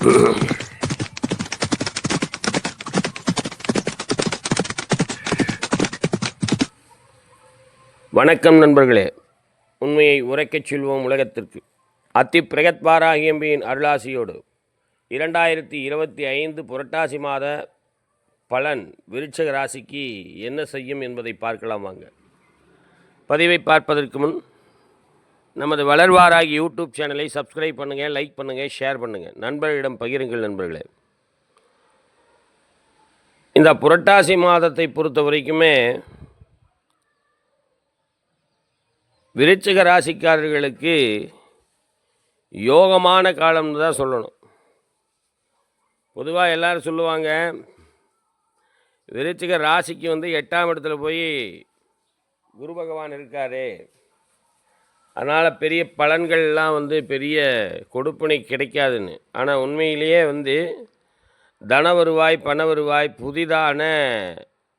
வணக்கம் நண்பர்களே. உண்மையை உரைக்கச் செல்வோம் உலகத்திற்கு. அத்தி பிரகத்வாராகியம்பியின் அருளாசியோடு இரண்டாயிரத்தி இருபத்தி ஐந்து புரட்டாசி மாத பலன் விருட்சக ராசிக்கு என்ன செய்யும் என்பதை பார்க்கலாம் வாங்க. பதிவை பார்ப்பதற்கு முன் நமது வளர்வாராகி யூடியூப் சேனலை சப்ஸ்கிரைப் பண்ணுங்கள் லைக் பண்ணுங்கள் ஷேர் பண்ணுங்கள் நண்பர்களிடம் பகிருங்கள் நண்பர்களே. இந்த புரட்டாசி மாதத்தை பொறுத்த வரைக்குமே விருச்சிக ராசிக்காரர்களுக்கு யோகமான காலம்னு தான் சொல்லணும். பொதுவாக எல்லாரும் சொல்லுவாங்க விருச்சிக ராசிக்கு வந்து எட்டாம் இடத்துல போய் குரு பகவான் இருக்காரு. அதனால் பெரிய பலன்கள்லாம் வந்து பெரிய கொடுப்பனை கிடைக்காதுன்னு. ஆனால் உண்மையிலேயே வந்து தன வருவாய் பண வருவாய் புதிதான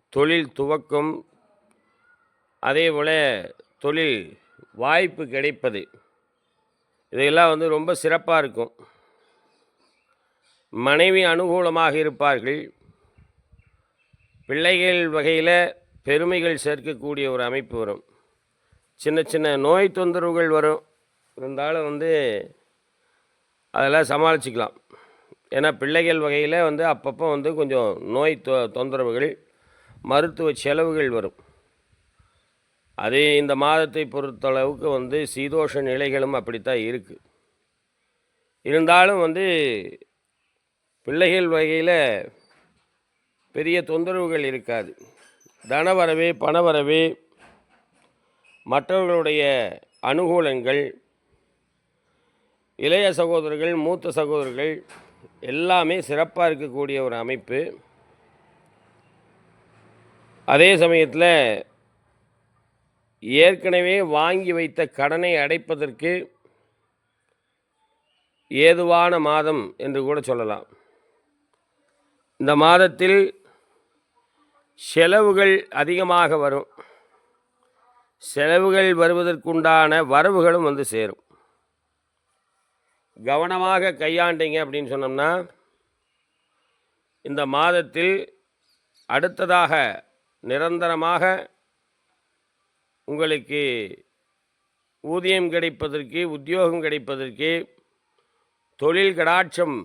தொழில் துவக்கம் அதே போல் தொழில் வாய்ப்பு கிடைப்பது. இதையெல்லாம் வந்து ரொம்ப சிறப்பாக இருக்கும். மனைவி அனுகூலமாக இருப்பார்கள். பிள்ளைகள் வகையில் பெருமைகள் சேர்க்கக்கூடிய ஒரு அமைப்பு வரும். சின்ன சின்ன நோய் தொந்தரவுகள் வரும். இருந்தாலும் வந்து அதெல்லாம் சமாளிச்சுக்கலாம். ஏன்னா பிள்ளைகள் வகையில் வந்து அப்பப்போ வந்து கொஞ்சம் நோய் தொ தொந்தரவுகள் மருத்துவ செலவுகள் வரும். அது இந்த மாதத்தை பொறுத்தளவுக்கு வந்து சீதோஷ நிலைகளும் அப்படித்தான் இருக்குது இருந்தாலும் வந்து பிள்ளைகள் வகையில் பெரிய தொந்தரவுகள் இருக்காது. தனவரவே பணவரவே மற்றவர்களுடைய அனுகூலங்கள் இளைய சகோதரர்கள் மூத்த சகோதரர்கள் எல்லாமே சிறப்பாக இருக்கக்கூடிய ஒரு அமைப்பு. அதே சமயத்தில் ஏற்கனவே வாங்கி வைத்த கடனை அடைப்பதற்கு ஏதுவான மாதம் என்று கூட சொல்லலாம். இந்த மாதத்தில் செலவுகள் அதிகமாக வரும். செலவுகள் வருவதற்குண்டான வரவுகளும் வந்து சேரும். கவனமாக கையாண்டீங்க அப்படின்னு சொன்னோம்னா இந்த மாதத்தில் அடுத்ததாக நிரந்தரமாக உங்களுக்கு ஊதியம் கிடைப்பதற்கு உத்தியோகம் கிடைப்பதற்கு தொழில் கடாட்சம்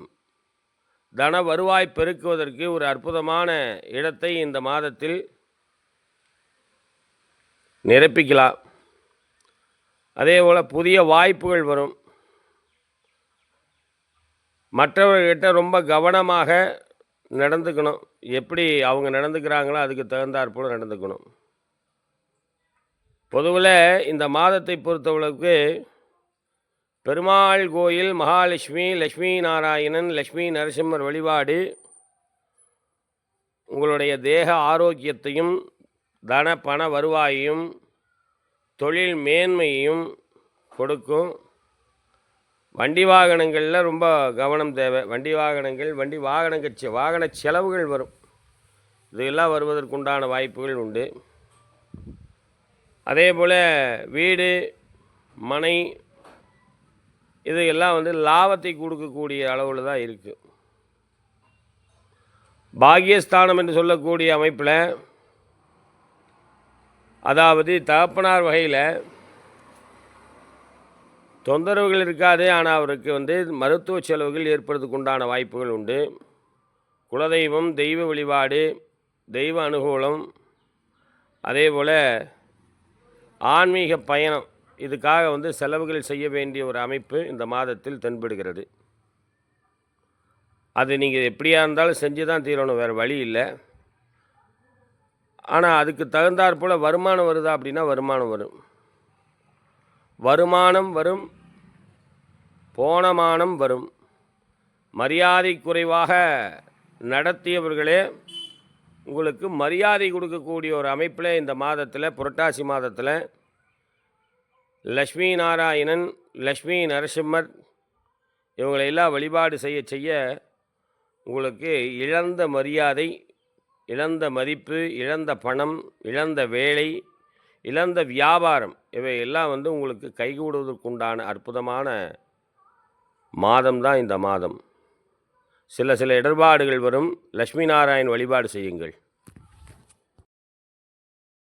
தன வருவாய் பெருக்குவதற்கு ஒரு அற்புதமான இடத்தை இந்த மாதத்தில் நிரப்பிக்கலாம். அதே போல் புதிய வாய்ப்புகள் வரும். மற்றவர்கிட்ட ரொம்ப கவனமாக நடந்துக்கணும். எப்படி அவங்க நடந்துக்கிறாங்களோ அதுக்கு தகுந்தாற்போல் நடந்துக்கணும். பொதுவில் இந்த மாதத்தை பொறுத்தவளவுக்கு பெருமாள் கோயில் மகாலட்சுமி லக்ஷ்மி நாராயணன் லக்ஷ்மி நரசிம்மர் வழிபாடு உங்களுடைய தேக ஆரோக்கியத்தையும் தன பண வருவாயையும் தொழில் மேன்மையையும் கொடுக்கும். வண்டி வாகனங்களில் ரொம்ப கவனம் தேவை. வண்டி வாகனங்கள் வண்டி வாகனங்கள் வாகன செலவுகள் வரும். இதெல்லாம் வருவதற்குண்டான வாய்ப்புகள் உண்டு. அதே போல் வீடு மனை இது எல்லாம் வந்து லாபத்தை கொடுக்கக்கூடிய அளவில் தான் இருக்குது பாகியஸ்தானம் என்று சொல்லக்கூடிய அமைப்பில் அதாவது தகப்பனார் வகையில் தொந்தரவுகள் இருக்காது ஆனால் அவருக்கு வந்து மருத்துவ செலவுகள் ஏற்படுறதுக்கு உண்டான வாய்ப்புகள் உண்டு. குலதெய்வம் தெய்வ வழிபாடு தெய்வ அனுகூலம் அதே போல் ஆன்மீக பயணம் இதுக்காக வந்து செலவுகள் செய்ய வேண்டிய ஒரு அமைப்பு இந்த மாதத்தில் தென்படுகிறது. அது நீங்கள் எப்படியா இருந்தாலும் செஞ்சு தான் தீரணும் வேறு வழி இல்லை. ஆனால் அதுக்கு தகுந்தாற் போல் வருமானம் வருதா அப்படின்னா வருமானம் வரும். வருமானம் வரும் போனமானம் வரும். மரியாதை குறைவாக நடத்தியவர்களே உங்களுக்கு மரியாதை கொடுக்கக்கூடிய ஒரு அமைப்பில் இந்த மாதத்தில் புரட்டாசி மாதத்தில் லக்ஷ்மி நாராயணன் லக்ஷ்மி நரசிம்மர் இவங்களையெல்லாம் வழிபாடு செய்ய செய்ய உங்களுக்கு இழந்த மரியாதை இழந்த மதிப்பு இழந்த பணம் இழந்த வேலை இழந்த வியாபாரம் இவை எல்லாம் வந்து உங்களுக்கு கைகூடுவதற்குண்டான அற்புதமான மாதம் தான் இந்த மாதம். சில சில இடர்பாடுகள் வரும். லக்ஷ்மி நாராயண் வழிபாடு செய்யுங்கள்.